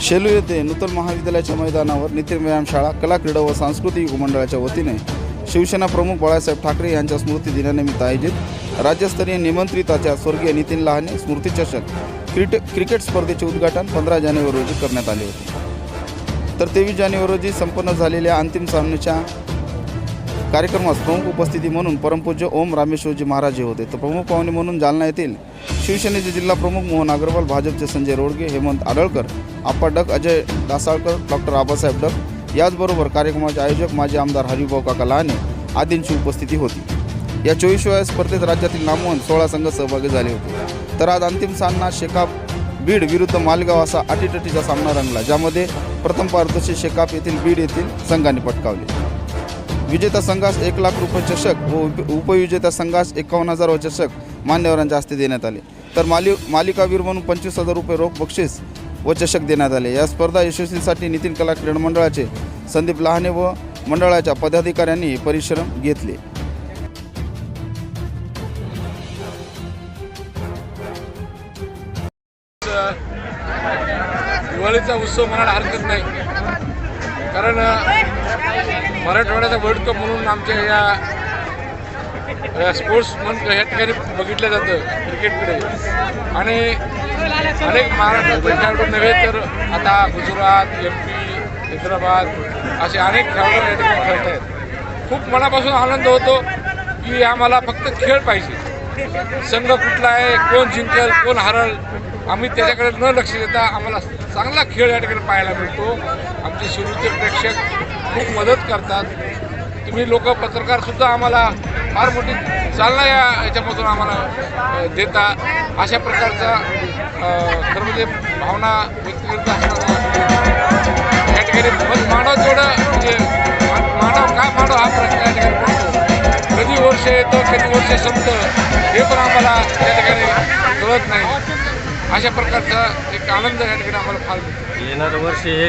शेलू येथे नूतन महाविद्यालयाच्या मैदानावर नितीन व्यायामशाळा कला क्रीडा व सांस्कृतिक मंडळाच्या वतीने शिवसेना प्रमुख बाळासाहेब ठाकरे यांच्या स्मृती दिनानिमित्त आयोजित राज्यस्तरीय निमंत्रिताच्या स्वर्गीय नितीन लहाने स्मृतीचषक क्रिट क्रिकेट क्रिकेट स्पर्धेचे उद्घाटन पंधरा जानेवारी रोजी करण्यात आले होते. तर तेवीस जानेवारी रोजी संपन्न झालेल्या अंतिम सामन्याच्या कार्यक्रमास प्रमुख उपस्थिती म्हणून परमपूज्य ओम रामेश्वरजी महाराज हे होते. तर प्रमुख पाहुणे म्हणून जालना येथील शिवसेनेचे जिल्हा प्रमुख मोहन अग्रवाल भाजपचे संजय रोडगे हेमंत आडळकर आप्पा डक अजय डासाळकर डॉक्टर आबासाहेब डक याचबरोबर कार्यक्रमाचे आयोजक माजी आमदार हरिभाऊ काका लहाने आदींची उपस्थिती होती. या चोवीसव्या स्पर्धेत राज्यातील नामवंत सोळा संघ सहभागी झाले होते. तर आज अंतिम सामना शेकाप बीड विरुद्ध मालगाव असा अटीटटीचा सामना रंगला ज्यामध्ये प्रथम पारदर्शी शेकाप येथील बीड येथील संघाने पटकावले. विजेता संघास एक लाख रुपये चषक व उप उपविजेता संघास एकावन्न हजार व चषक मान्यवरांच्या हस्ते देण्यात आले. तर माली मालिकावीर म्हणून पंचवीस हजार रुपये रोख बक्षीस व चषक देण्यात आले. या स्पर्धा यशस्वीसाठी नितीन कला क्रीडा मंडळाचे संदीप लहाने व मंडळाच्या पदाधिकाऱ्यांनी परिश्रम घेतले. दिवाळीचा उत्सव म्हणायला हरकत नाही. कारण मराठवाड्याचा वर्ल्ड कप म्हणून आमच्या या स्पोर्ट्स म्हणून ह्या ठिकाणी बघितलं जातं क्रिकेटकडे. आणि अनेक महाराष्ट्रातले खेळाडू नव्हे तर आता गुजरात एम पी हैदराबाद असे अनेक खेळाडू या ठिकाणी खेळत आहेत खूप मनापासून आनंद होतो की आम्हाला फक्त खेळ पाहिजे. संघ कुठला आहे कोण जिंकेल कोण हरल आम्ही त्याच्याकडे न लक्ष देता आम्हाला चांगला खेळ या ठिकाणी पाहायला मिळतो. आमचे सुरुचे प्रेक्षक खूप मदत करतात. तुम्ही लोक पत्रकारसुद्धा आम्हाला फार मोठी चालना या याच्यामधून आम्हाला देता. अशा प्रकारचा अ, खरं म्हणजे भावना व्यक्त करत असताना या ठिकाणी मग मानव तेवढं म्हणजे मानव काय मानव हा प्रश्न या ठिकाणी पडतो. कधी वर्ष येतं कधी वर्ष संपतं हे पण आम्हाला या ठिकाणी कळत नाही. अशा प्रकारचा एक आनंद या ठिकाणी आम्हाला फार येणार येणारं वर्ष हे